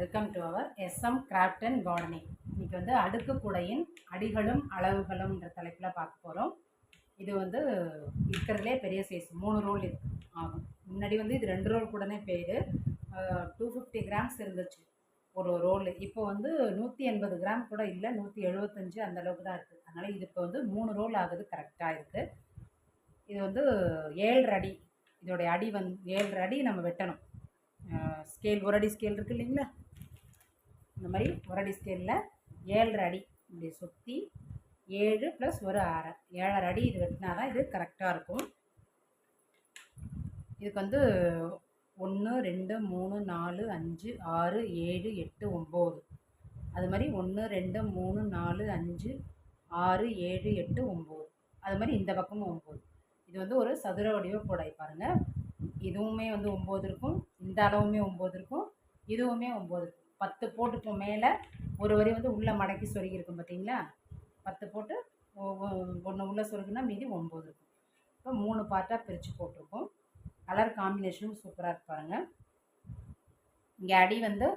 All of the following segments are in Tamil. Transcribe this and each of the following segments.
Welcome to our SM craft and gardening இன்றைக்கி வந்து அடுக்கு கூடையின் அடிகளும் அளவுகளும்ன்ற தலைப்பில் பார்க்க போகிறோம் இது வந்து இருக்கிறதுலே பெரிய சைஸ் மூணு ரோல் இது. ஆகும் முன்னாடி வந்து இது ரெண்டு ரோல் கூடனே பேர். டூ ஃபிஃப்டி கிராம்ஸ் இருந்துச்சு. ஒரு ரோல் இப்போ வந்து நூற்றி எண்பது கிராம் கூட இல்லை நூற்றி எழுபத்தஞ்சு அந்த அளவுக்கு தான் இருக்குது அதனால் இது இப்போ வந்து மூணு ரோல் ஆகுது கரெக்டாக இருக்குது இது வந்து ஏழரை அடி. இதோடைய அடி வந்து ஏழரை அடி நம்ம வெட்டணும். ஸ்கேல் ஒரு அடி ஸ்கேல் இருக்குது இல்லைங்களா? இந்த மாதிரி ஒரு அடி ஸ்கேலில் ஏழரை அடி இப்படி சுற்றி ஏழு ப்ளஸ் ஒரு அரை ஏழரை அடி இது வெட்டினா தான் இது கரெக்டாக இருக்கும். இதுக்கு வந்து ஒன்று ரெண்டு மூணு நாலு அஞ்சு ஆறு ஏழு எட்டு ஒம்பது அது மாதிரி ஒன்று ரெண்டு மூணு நாலு அஞ்சு ஆறு ஏழு எட்டு ஒம்பது அது மாதிரி இந்த பக்கமும் ஒம்பது இது வந்து ஒரு சதுர வடிவ கூடை பாருங்கள் இதுவுமே வந்து ஒம்பது இருக்கும். இந்த அளவுமே ஒம்பது இருக்கும். இதுவுமே ஒம்பது இருக்கும். பத்து போட்டுப்போம் மேலே ஒரு வரி வந்து உள்ளே மடக்கி சொருகி இருக்கும் பார்த்தீங்களா? பத்து போட்டு ஒன்று உள்ளே சொருகுனா மீதி ஒம்பது இருக்கும். இப்போ மூணு பார்ட்டாக பிரித்து போட்டிருக்கோம். கலர் காம்பினேஷனும் சூப்பராக இருப்பாருங்க இங்கே அடி வந்து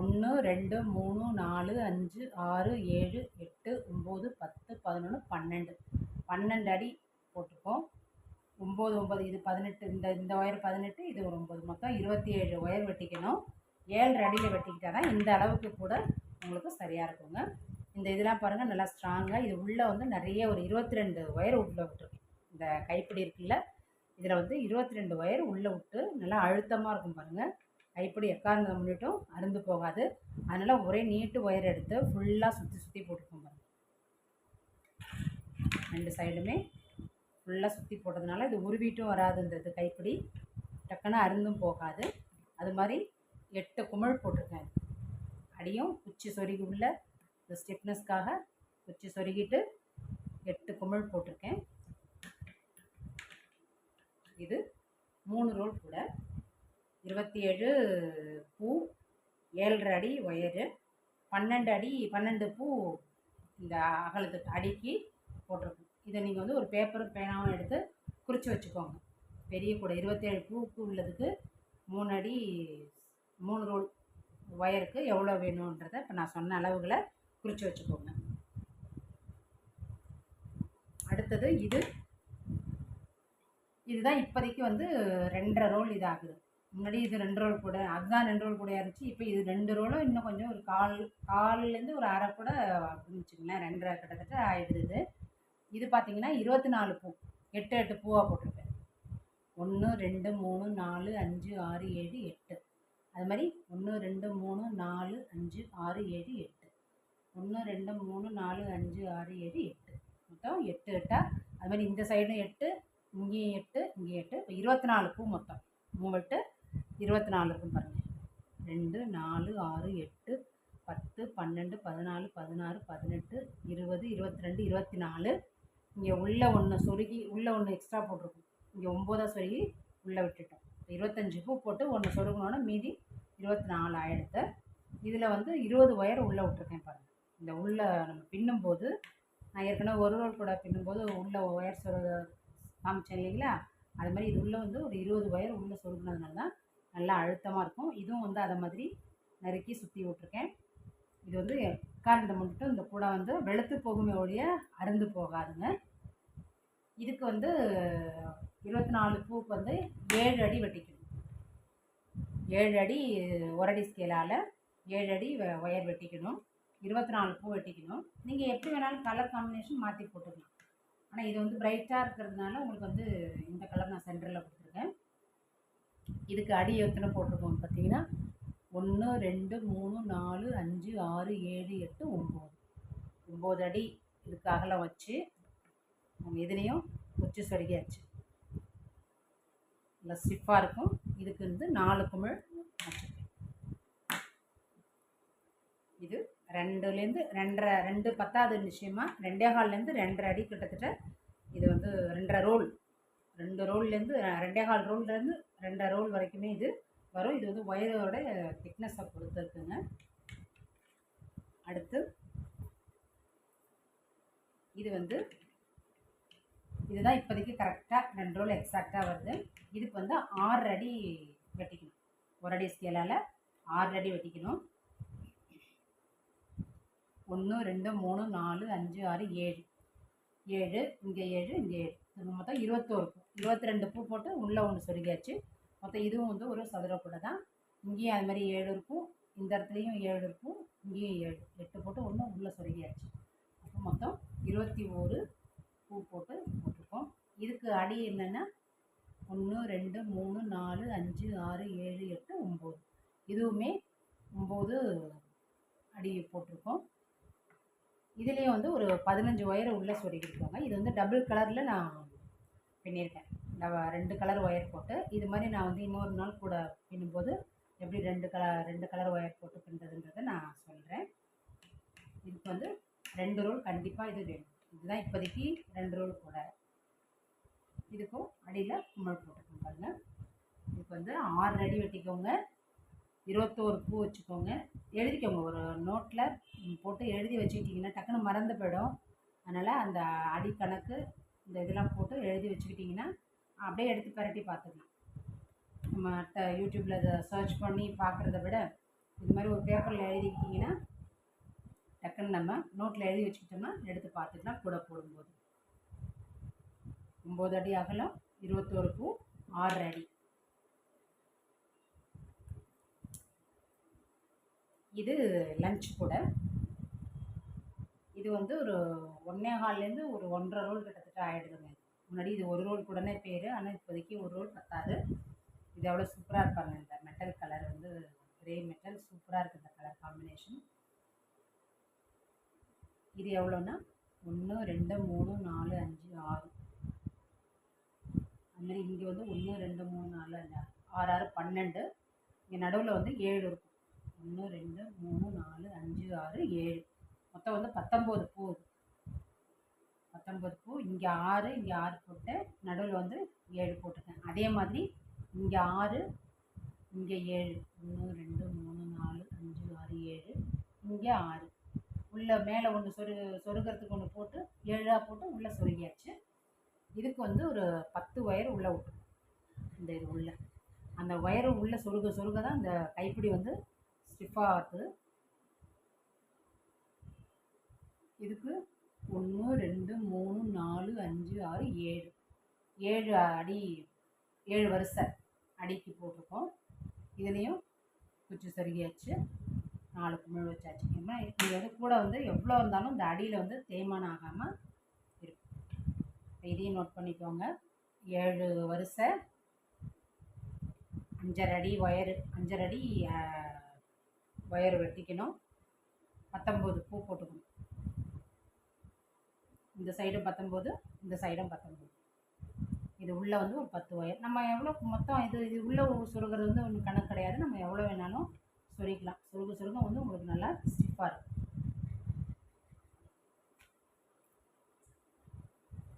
ஒன்று ரெண்டு மூணு நாலு அஞ்சு ஆறு ஏழு எட்டு ஒம்பது பத்து பதினொன்று பன்னெண்டு. பன்னெண்டு அடி போட்டிருக்கோம். ஒம்பது ஒம்பது இது பதினெட்டு இந்த இந்த ஒயர் பதினெட்டு இது ஒரு ஒம்பது மொத்தம் இருபத்தி ஏழு ஒயர் வெட்டிக்கணும். ஏழு அடியில் வெட்டிக்கிட்டால் தான் இந்த அளவுக்கு கூட உங்களுக்கு சரியாக இருக்குங்க. இந்த இதெல்லாம் பாருங்கள் நல்லா ஸ்ட்ராங்காக இது உள்ளே வந்து நிறைய ஒரு இருபத்தி ரெண்டு ஒயர் உள்ளே விட்டுருக்கேன் இந்த கைப்பிடி இருக்குல்ல இதில் வந்து இருபத்தி ரெண்டு ஒயர் உள்ளே விட்டு நல்லா அழுத்தமாக இருக்கும் பாருங்கள் கைப்பிடி எக்காரணம் முன்னிட்டும் அருந்து போகாது. அதனால் ஒரே நீட்டு ஒயர் எடுத்து ஃபுல்லாக சுற்றி சுற்றி போட்டுருக்கோம் பாருங்கள் ரெண்டு சைடுமே ஃபுல்லாக சுற்றி போட்டதுனால இது உருவிட்டும் வராது இந்த இது கைப்பிடி. டக்குன்னு அருந்தும் போகாது. அது மாதிரி எட்டு குமிழ் போட்டிருக்கேன். அடியும் குச்சி சொருகி உள்ள இந்த ஸ்டிப்னஸ்க்காக குச்சி சொருகிட்டு எட்டு குமிழ் போட்டிருக்கேன். இது மூணு ரோல் கூட. இருபத்தி ஏழு பூ ஏழரை அடி ஒயரு பன்னெண்டு அடி பன்னெண்டு பூ இந்த அகலத்துக்கு அடிக்கு போட்டிருக்கும். இதை நீங்கள் வந்து ஒரு பேப்பரும் பேனாவும் எடுத்து குறித்து வச்சுக்கோங்க. பெரிய கூட இருபத்தேழு பூக்கு உள்ளதுக்கு மூணு அடி மூணு ரோல் ஒயருக்கு எவ்வளோ வேணுன்றதை இப்போ நான் சொன்ன அளவுகளை குறித்து வச்சுக்கோங்க. அடுத்தது இது. இதுதான் இப்போதைக்கு வந்து ரெண்டரை ரோல் இதாகுது. முன்னாடி இது ரெண்டு ரோல் கூட அதுதான் ரெண்டு ரோல் கூட இருந்துச்சு இப்போ இது ரெண்டு ரோலும் இன்னும் கொஞ்சம் ஒரு கால் கால்லேருந்து ஒரு அரை கூட வச்சுங்களேன் ரெண்டரை கிட்டத்தட்ட ஆயிடுது இது. இது பார்த்தீங்கன்னா இருபத்தி நாலு பூ எட்டு எட்டு பூவாக போட்டிருப்பேன் ஒன்று ரெண்டு மூணு நாலு அஞ்சு ஆறு ஏழு எட்டு. அது மாதிரி ஒன்று ரெண்டு மூணு நாலு அஞ்சு ஆறு ஏழு எட்டு. ஒன்று ரெண்டு மூணு நாலு அஞ்சு ஆறு ஏழு எட்டு. மொத்தம் எட்டு எட்டா? அது மாதிரி இந்த சைடும் எட்டு இங்கேயும் எட்டு இங்கேயும் எட்டு. இப்போ இருபத்தி நாலு பூ மொத்தம். மூணு எட்டு இருபத்தி நாலு இருக்கும் பாருங்கள் ரெண்டு நாலு ஆறு எட்டு பத்து பன்னெண்டு பதினாலு பதினாறு பதினெட்டு இருபது இருபத்தி ரெண்டு இருபத்தி நாலு இங்கே உள்ளே ஒன்று சொருகி உள்ளே ஒன்று எக்ஸ்ட்ரா போட்டிருக்கும். இங்கே ஒம்போதாக சொருகி உள்ளே விட்டுட்டோம். இருபத்தஞ்சி பூ போட்டு ஒன்று சொருகினோன்னா மீதி இருபத்தி நாலு ஆயிடுத்து இதில் வந்து இருபது ஒயர் உள்ளே விட்ருக்கேன் பாருங்கள் இந்த உள்ளே நம்ம பின்னும்போது நான் ஏற்கனவே ஒரு ரோல் கூட பின்னும்போது உள்ளே ஒயர் சொரு காமிச்சேன் இல்லைங்களா? அது மாதிரி இது உள்ளே வந்து ஒரு இருபது ஒயர் உள்ளே சொருகினதுனால தான் நல்லா அழுத்தமாக இருக்கும். இதுவும் வந்து அதை மாதிரி நறுக்கி சுற்றி விட்ருக்கேன் இது வந்து உட்கார்ந்து மட்டும் இந்த கூடை வந்து வெளுத்து போகுமே ஒழிய அருந்து போகாதுங்க. இதுக்கு வந்து இருபத்தி நாலு பூக்கு வந்து ஏழு அடி வெட்டிக்கணும். ஏழு அடி ஒரு அடி ஸ்கேலால் ஏழு அடி ஒயர் வெட்டிக்கணும். இருபத்தி நாலு பூ வெட்டிக்கணும். நீங்கள் எப்படி வேணாலும் கலர் காம்பினேஷன் மாற்றி போட்டுக்கலாம். ஆனால் இது வந்து பிரைட்டாக இருக்கிறதுனால உங்களுக்கு வந்து இந்த கலர் நான் சென்டரில் கொடுத்துருக்கேன். இதுக்கு அடி எத்தனை போட்டிருக்கோம் பார்த்தீங்கன்னா ஒன்று ரெண்டு மூணு நாலு அஞ்சு ஆறு ஏழு எட்டு ஒம்பது. ஒம்பது அடி இதுக்கு அகலம் வச்சு நம்ம இதுலேயும் உச்சி சொருகியாச்சு. நல்லா ஸ்டிஃபாக இருக்கும். இதுக்கு வந்து நாலு குமிழ் இது ரெண்டுலேருந்து ரெண்டரை ரெண்டு பத்தாவது நிச்சயமாக ரெண்டே கால்லேருந்து ரெண்டரை அடி கிட்டத்தட்ட இது வந்து ரெண்டரை ரோல். ரெண்டு ரோல்லேருந்து ரெண்டே கால் ரோல்லேருந்து ரெண்டரை ரோல் வரைக்குமே இது வரும். இது வந்து ஒயரோட திக்னஸை பொறுத்துருக்குங்க. அடுத்து இது வந்து இதுதான் இப்போதைக்கு கரெக்டாக ரெண்டு ரோல் எக்ஸாக்டாக வருது. இதுக்கு வந்து ஆறு அடி வெட்டிக்கணும். ஒரு அடி ஸ்கேலால் ஆறு அடி வெட்டிக்கணும். ஒன்று ரெண்டு மூணு நாலு அஞ்சு ஆறு ஏழு. ஏழு இங்கே ஏழு இங்கே ஏழு. இது மொத்தம் இருபத்தோரு பூ. இருபத்தி ரெண்டு பூ போட்டு உள்ளே ஒன்று சொருகியாச்சு. மொத்தம் இதுவும் வந்து ஒரு சதுர கூட தான். இங்கேயும் அது மாதிரி ஏழு இருக்கும். இந்த இடத்துலையும் ஏழு இருக்கும். இங்கேயும் ஏழு. எட்டு போட்டு ஒன்று உள்ளே சொருகியாச்சு. அப்போ மொத்தம் இருபத்தி ஓரு பூ போட்டு போட்டிருக்கோம். இதுக்கு அடி என்னென்னா ஒன்று ரெண்டு மூணு நாலு அஞ்சு ஆறு ஏழு எட்டு ஒம்பது இதுவுமே ஒம்பது அடி போட்டிருக்கோம். இதுலேயும் வந்து ஒரு பதினஞ்சு ஒயரை உள்ளே சொருகிருக்கோங்க இது வந்து டபுள் கலரில் நான் பின்னியிருக்கேன். ரெண்டு கலர் ஒயர் போட்டு இது மாதிரி நான் வந்து இன்னொரு நாள் கூட பின்னும்போது எப்படி ரெண்டு கலர் ரெண்டு கலர் ஒயர் போட்டு பின்னுறதுன்றதை நான் சொல்கிறேன் இதுக்கு வந்து ரெண்டு ரோல் கண்டிப்பாக இது வேணும். இதுதான் இப்போதைக்கு ரெண்டு ரோல் கூட. இதுக்கும் அடியில் கும்பல் போட்டுக்கோங்க பாருங்க. இதுக்கு வந்து ஆறு அடி வெட்டிக்கோங்க. இருபத்தோரு பூ வச்சுக்கோங்க. எழுதிக்கோங்க. ஒரு நோட்டில் போட்டு எழுதி வச்சுக்கிட்டிங்கன்னா டக்குன்னு மறந்து போயிடும். அதனால் அந்த அடி கணக்கு இந்த இதெல்லாம் போட்டு எழுதி வச்சுக்கிட்டிங்கன்னா அப்படியே எடுத்து பரட்டி பார்த்துக்கலாம். நம்ம யூடியூப்பில் இதை சர்ச் பண்ணி பார்க்குறத விட இது மாதிரி ஒரு பேப்பரில் எழுதிக்கிட்டிங்கன்னா நோட்டில் எழுதி வச்சுக்கிட்டோம்னா எடுத்து பார்த்துக்கலாம். கூட போடும்போது. ஒம்பது அடி அகலம் இருபத்தோரு பூ ஆறு அடி. இது லஞ்ச் கூட. இது வந்து ஒரு ஒன்னே கால்லேருந்து ஒரு ஒன்றரை ரோல் கிட்டத்தட்ட ஆகிடுதுங்க முன்னாடி இது ஒரு ரோல் கூடனே பேர் ஆனால் இப்போதைக்கு ஒரு ரோல் பத்தாது. இது எவ்வளோ சூப்பராக இருப்பாங்க. இந்த மெட்டல் கலர் வந்து கிரே மெட்டல் சூப்பராக இருக்குது இந்த கலர் காம்பினேஷன் இது எவ்வளோன்னா? ஒன்று ரெண்டு மூணு நாலு அஞ்சு ஆறு. அதுமாரி இங்கே வந்து ஒன்று ரெண்டு மூணு நாலு அஞ்சு ஆறு. ஆறு ஆறு பன்னெண்டு. இங்கே நடுவில் வந்து ஏழு இருக்கும். ஒன்று ரெண்டு மூணு நாலு அஞ்சு ஆறு ஏழு. மொத்தம் வந்து பத்தொம்போது பூ இது. பத்தொம்போது பூ. இங்கே ஆறு இங்கே ஆறு போட்டு நடுவில் வந்து ஏழு போட்டிருக்கேன். அதே மாதிரி இங்கே ஆறு இங்கே ஏழு. ஒன்று ரெண்டு மூணு நாலு அஞ்சு ஆறு ஏழு. இங்கே ஆறு. உள்ளே மேலே ஒன்று சொரு சொருகிறதுக்கு ஒன்று போட்டு ஏழாக போட்டு உள்ளே சொருகியாச்சு. இதுக்கு வந்து ஒரு பத்து ஒயர் உள்ளே விட்டுரும் இந்த இது உள்ள. அந்த ஒயரு உள்ளே சொருக சொருக தான் இந்த கைப்பிடி வந்து ஸ்டிஃபாக ஆகுது இதுக்கு ஒன்று ரெண்டு மூணு நாலு அஞ்சு ஆறு ஏழு. ஏழு அடி ஏழு வருஷ அடிக்கு போட்டிருக்கோம். இதுலேயும் குச்சி சொருகியாச்சு. நாலு குமிழ் வச்சாச்சு ஏன்னா இது கூட வந்து எவ்வளோ இருந்தாலும் இந்த அடியில் வந்து தேய்மானம் ஆகாமல் இருக்கும் இதையும் நோட் பண்ணிக்கோங்க. ஏழு வரிசை. அஞ்சரை அடி ஒயரு அஞ்சரை அடி ஒயர் வெட்டிக்கணும். பத்தொம்போது பூ போட்டுக்கணும். இந்த சைடும் பத்தொம்போது இந்த சைடும் பத்தொம்போது இது உள்ளே வந்து ஒரு பத்து ஒயர் நம்ம எவ்வளோ மொத்தம் இது இது உள்ளே சுருகிறது வந்து ஒன்றும் கணக்கு கிடையாது. நம்ம எவ்வளோ வேணாலும் சொருகிக்கலாம். சொருக சொருக வந்து உங்களுக்கு நல்லா ஸ்டிஃபாக இருக்கும்.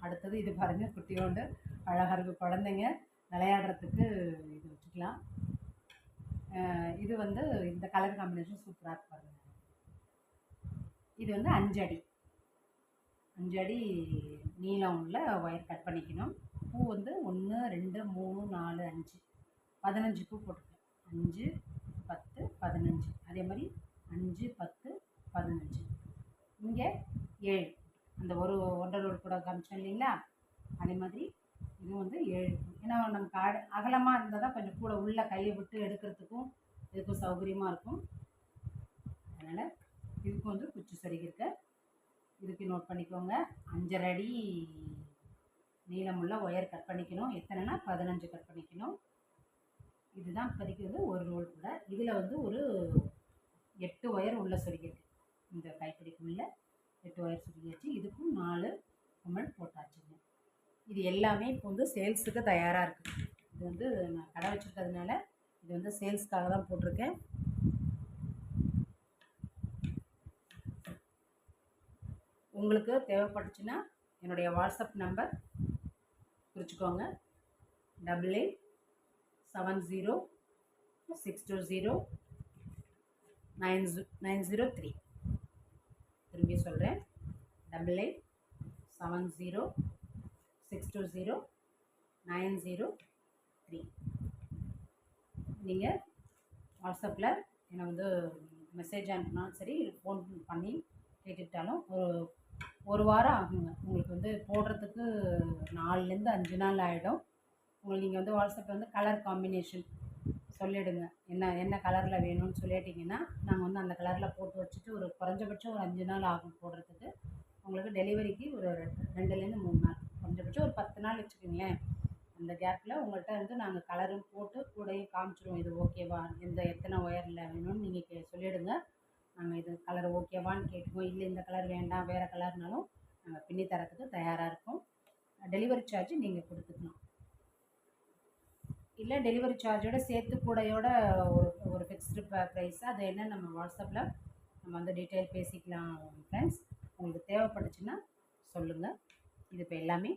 அடுத்தது இது பாருங்கள் குட்டியோண்டு அழகாக இருக்குது குழந்தைங்க விளையாடுறதுக்கு இது வச்சுக்கலாம். இது வந்து இந்த கலர் காம்பினேஷன் சூப்பராக இருக்கு பாருங்க. இது வந்து அஞ்சடி அஞ்சடி நீளம் உள்ள ஒயர் கட் பண்ணிக்கணும். பூ வந்து ஒன்று ரெண்டு மூணு நாலு அஞ்சு. பதினஞ்சு பூ போட்டுக்கணும் அஞ்சு பத்து பதினஞ்சு. அதே மாதிரி அஞ்சு பத்து பதினஞ்சு. இங்கே ஏழு. அந்த ஒரு ஒன்றரை ரோடு கூட காமிச்சோம் இல்லைங்களா? அதே மாதிரி இதுவும் வந்து ஏழு. ஏன்னா நமக்கு அட அகலமாக இருந்தால் தான் கொஞ்சம் கூட உள்ள கையை விட்டு எடுக்கிறதுக்கும் இதுக்கும் சௌகரியமாக இருக்கும். அதனால் இதுக்கும் வந்து குச்சி சரிகிருக்க இதுக்கு நோட் பண்ணிக்கோங்க. அஞ்சரை அடி நீளமுள்ள ஒயர் கட் பண்ணிக்கணும். எத்தனைனா பதினஞ்சு கட் பண்ணிக்கணும். இதுதான் இப்போதைக்கு வந்து ஒரு ரோல் கூட. இதில் வந்து ஒரு எட்டு ஒயர் உள்ள சொருகிருக்கு இந்த கைப்பிடிக்குள்ள எட்டு ஒயர் சொருகியாச்சு. இதுக்கும் நாலு கமல் போட்டாச்சுங்க. இது எல்லாமே இப்போ வந்து சேல்ஸுக்கு தயாராக இருக்குது இது வந்து நான் கடை வச்சுருக்கிறதுனால இது வந்து சேல்ஸ்க்காக தான் போட்டிருக்கேன். உங்களுக்கு தேவைப்பட்டுச்சுன்னா என்னுடைய WhatsApp number குறிச்சிக்கோங்க. Double eight seven zero six two zero nine nine zero three திரும்பி சொல்கிறேன் double eight seven zero six two zero nine zero three நீங்கள் வாட்ஸ்அப்பில் என்னை வந்து மெசேஜ் அனுப்பினாலும் சரி ஃபோன் பண்ணி கேட்டுக்கிட்டாலும் ஒரு ஒரு வாரம் ஆகுங்க. உங்களுக்கு வந்து போடுறதுக்கு நாலுலேருந்து அஞ்சு நாள் ஆகிடும் உங்களுக்கு நீங்கள் வந்து வாட்ஸ்அப்பில் வந்து கலர் காம்பினேஷன் சொல்லிவிடுங்க என்ன என்ன கலரில் வேணும்னு சொல்லிட்டிங்கன்னா நாங்கள் வந்து அந்த கலரில் போட்டு வச்சுட்டு ஒரு குறைஞ்சபட்சம் ஒரு அஞ்சு நாள் ஆகும் போடுறதுக்கு. உங்களுக்கு டெலிவரிக்கு ஒரு ரெண்டுலேருந்து மூணு நாள். குறைஞ்சபட்சம் ஒரு பத்து நாள் வச்சுக்கோங்களேன். அந்த கேப்பில் உங்கள்கிட்ட வந்து நாங்கள் கலரும் போட்டு கூடயும் காமிச்சிடுவோம் இது ஓகேவா இந்த எத்தனை ஒயரில் வேணும்னு நீங்கள் கே சொல்லிவிடுங்க நாங்கள் இது கலர் ஓகேவான்னு கேட்டுக்குவோம். இல்லை இந்த கலர் வேண்டாம் வேறு கலர்னாலும் நாங்கள் பின்னி தரத்துக்கு தயாராக இருக்கோம். டெலிவரி சார்ஜ் நீங்கள் கொடுத்துக்கலாம். இல்லை டெலிவரி சார்ஜோட சேர்த்து கூடையோட ஒரு ஒரு ஃபிக்ஸ்டு ப்ரைஸ் அது என்ன நம்ம வாட்ஸ்அப்பில் நம்ம வந்து டீட்டெயில் பேசிக்கலாம் ஃப்ரெண்ட்ஸ் உங்களுக்கு தேவைப்பட்டுச்சுன்னா சொல்லுங்கள் இது இப்போ எல்லாமே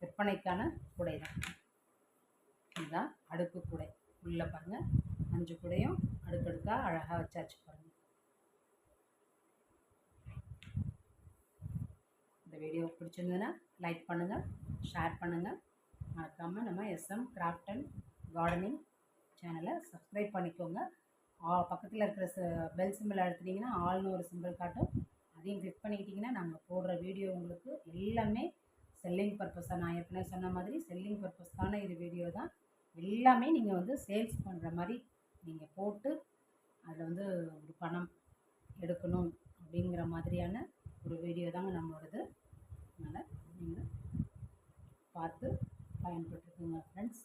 விற்பனைக்கான கூடை தான். இதுதான் அடுக்கு கூடை. உள்ளே பாருங்கள் அஞ்சு கூடையும் அடுக்கடுக்காக அழகாக வச்சாச்சு பாருங்கள் இந்த வீடியோ பிடிச்சிருந்ததுன்னா லைக் பண்ணுங்கள் ஷேர் பண்ணுங்கள் மறக்காமல் நம்ம எஸ்எம் கிராஃப்ட் அண்ட் கார்டனிங் சேனலை சப்ஸ்கிரைப் பண்ணிக்கோங்க. பக்கத்தில் இருக்கிற பெல் சிம்பிள் அழுத்துனீங்கன்னா ஆள்னு ஒரு சிம்பிள் காட்டும். அதையும் கிளிக் பண்ணிக்கிட்டிங்கன்னா நாங்கள் போடுற வீடியோ உங்களுக்கு எல்லாமே செல்லிங் பர்பஸாக நான் ஏற்கனவே சொன்ன மாதிரி செல்லிங் பர்பஸ்க்கான இது வீடியோ தான். எல்லாமே நீங்கள் வந்து சேல்ஸ் பண்ணுற மாதிரி நீங்கள் போட்டு அதில் வந்து ஒரு பணம் எடுக்கணும் அப்படிங்கிற மாதிரியான ஒரு வீடியோ தாங்க நம்மளோடது. அதனால் நீங்கள் பார்த்து பயன்பட்டுருக்குங்க ஃப்ரெண்ட்ஸ்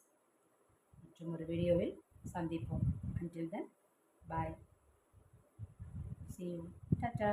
மற்றும் ஒரு வீடியோவில் சந்திப்போம் until then bye see tata